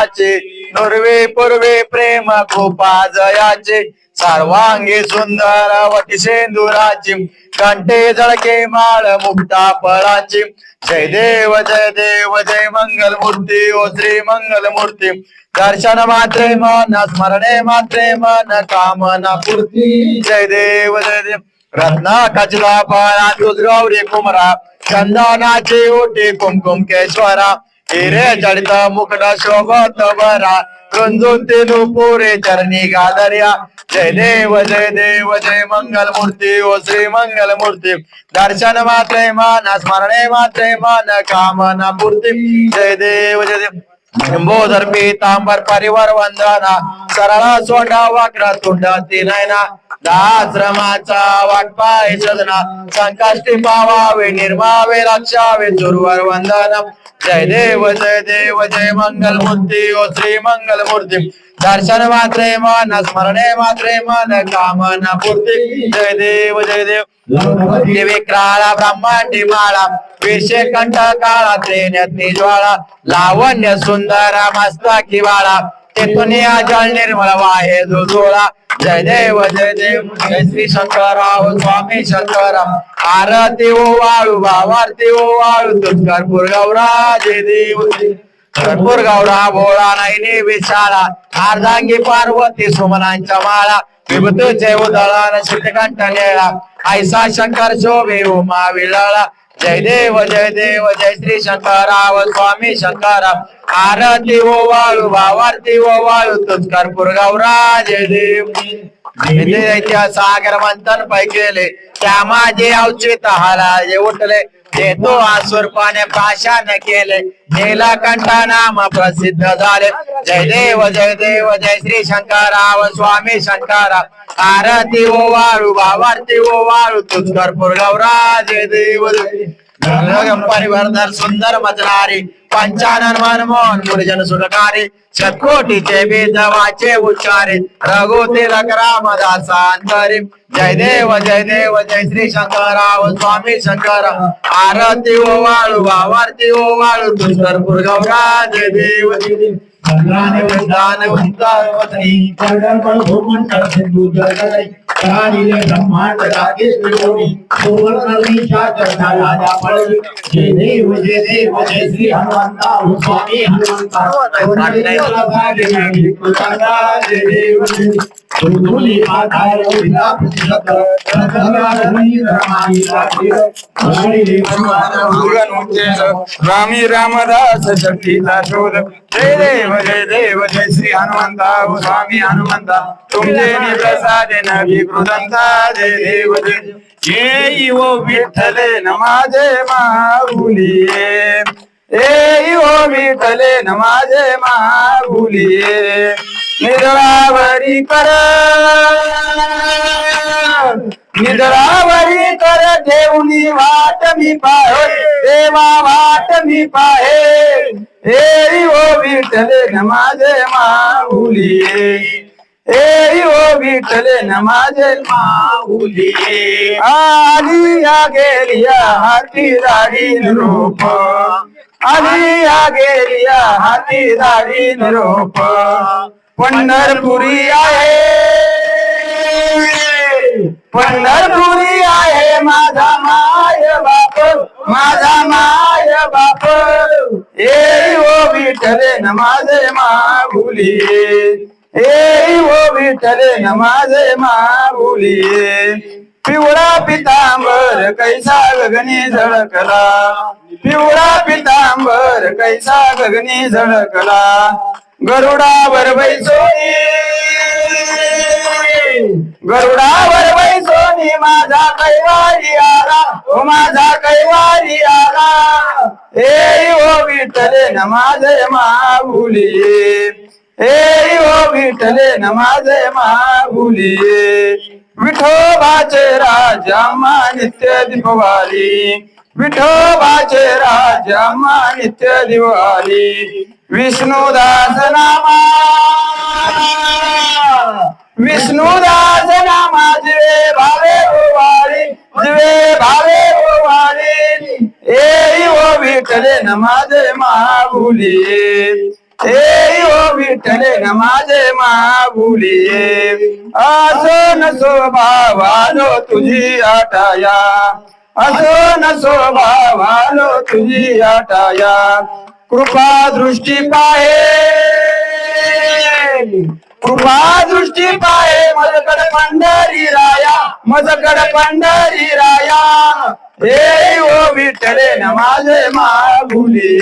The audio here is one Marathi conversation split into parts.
जयाचे. नुर्वे पूर्वे प्रेम कृपा जयाचे. सर्वांगी सुंदर वटी सेंदुराची. कंठे जळके माळ मुक्ता फळाची. जय देव जय देव जय मंगल मूर्ती ओ श्री मंगल मूर्ती दर्शन मात्रे मन स्मरणे मात्रे मन कामना पूर्ती. जय देव जय देव. रत्ना कचला फळा तुझ गौरी कुमरा. चंदनाची ओटी कुमकुम केश्वरा. हिरे चढता मुकुट शोभत बरा रंजून ते पुरे चरणी गादर्या जय देव जय देव जय मंगल मूर्ती ओ श्री मंगल मूर्ती दर्शन मात्रे मान स्मरणे मात्रे मान कामना पूर्ती जय देव जय देव लंबोदर पीतांबर परिवार वंदना सरळ सोडा वाकडा तुंडा ती नयना दाश्रमाचा वाटपाय सदना संकष्टी पावावे निर्मावे लक्षावे दुर्वर वंदनम जय देव जय देव जय मंगल मूर्ती ओ श्री मंगल मूर्ती दर्शन मात्रे मन स्मरणे मात्रे मन कामना पूर्ती. जय देव जय देव. देवी क्राळा ब्रह्मांडी माळा विषय कंठ काळा त्रेन ज्वाळा लावण्य सुंदर मस्तकी किवाळा तेथून जल निर्मळ आहे जोळा जय देव जय देव जय श्री शंकरराव स्वामी शंकर आरती ओ वाळू भावारती ओ वाळू तुझकरपूर गौरा जय देव कर्पूर गौरा भोळा नाही विशाळा अर्धांगी पार्वती सुमनांच्या माळा. विभूत जय उदळा श्रीकंठ नेळा. ऐसा शंकर शोभे उमा विळळा जय देव जय देव जय श्री शंकराव स्वामी शंकराव आरती ओ वाळू भावारती ओ वाळू तुझ गौरा जय देव. सागर मंथन पै केले त्या माझे औचित हाला जे उठले. ते तो आसुर पाने पाषाण केले. नीलकंठ नाम प्रसिद्ध झाले. जय देव जय देव जय श्री शंकराव स्वामी शंकरा आरती ओ वाळू भावारती ओ वाळू तुझ कर्पूर गौरा जय देव जय देव. परिवर्तन सुंदर मजनारी पंचानन मनमोहन गुरुजन सुखकारी शतकोटीचे वेदवाचे उच्चारे रघुतिलक रामदासा जय देव जय देव जय श्री शंकराव स्वामी शंकर. आरती ओ वाळू वावरती ओ वाळू तुषकरपूर गौरा जय देव. जय देव चंद्राने वृंदाने वृंदावती ब्रह्मांड राकेश त्रिकोणी राजा पळवी जय देव जय देव जय श्री हनुमंता स्वामी हनुमंता जय देव रामदास शोध जय देव जय देव जय श्री हनुमंता ओ स्वामी हनुमंता. तुमचे प्रसादे नवी कृतंता जय देव जय. जय ओ विठ्ठले न मारुलिये माऊलिये ए ओ विठ्ठले न माझे माऊलिये निरावरी कर. निद्रावरी कर ठेवणी वाट मी पाहे. देवा वाट मी पाहे. ए ओ विठले न माझे माऊलिये ए ओ विठ्ठले न माझे आली या गेलिया हाती दाढी रूप आली या गेलिया हाती दाढी रूप पंढरपुरी आहे पंढरपुरी आहे माझा माय बाप माझा माय ए ओ विठ्ठले न माझे माऊली ए ओ विठ्ठले न माऊली पिवळा पितांबर कैसा गगनी झळकला पिवळा पितांबर कैसा गगनी झळकला गरुडावर बैसोनी गरुडावर बैसोनी माझा कैवारी आला ओ माझा कैवारी आला. ए ओ हो विठले न माझे माऊली. ए ओ हो विठले न माझे माऊली. विठोबाचे राजा नित्य दिपवारी विठोबाचे राजा नित्य दिवारी विष्णुदास नामा. विष्णुदास नामा जिवे भावे ओवारी जिवे भावे ओवारी ए ओ विठले न माझे माऊली हो ओ विठ्ठले न माझे मागुलिये असो तुझी आटाया असो न स्वभावालो तुझी आटाया कृपा दृष्टी पाहे. कृपा दृष्टी पाहे मजकड पंढरी राया मजकड पंढरी राया. हे ओ विठले नमाजे माझे मागुली.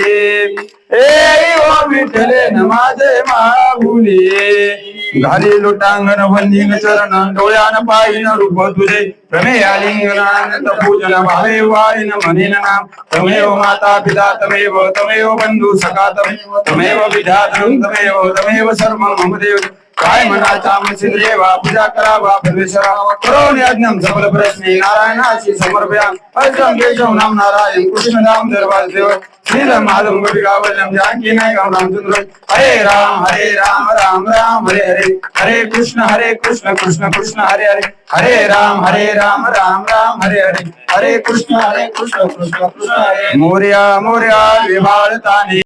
हे ओ विठले नमाजे माझे घाली लोटांगण वंदिंग चरण डोळ्यान पाहिन रूप तुझे. प्रमेयालिंगनानंद पूजन भावे वाळीन म्हणेन नाम. तमेव माता पिता तमेव तमेव बंधू सखा तमेव तमेव विधातृ तमेव तमेव सर्व मम देव. काय म्हणाचा म्हणजे देवा पूजा करावा परमेश्वरा करो यज्ञम सबल प्रश्ने नारायणाशी समर्पया अर्जन केशव नाम नारायण कृष्ण नाम दरबार देव श्रीराम माधव गोपिकावल्लम जानकी नायक रामचंद्र हरे राम हरे राम राम राम हरे हरे हरे कृष्ण हरे कृष्ण कृष्ण कृष्ण हरे हरे हरे राम हरे राम राम राम हरे हरे हरे कृष्ण हरे कृष्ण कृष्ण कृष्ण हरे मोर्या मोर्या विभाळताने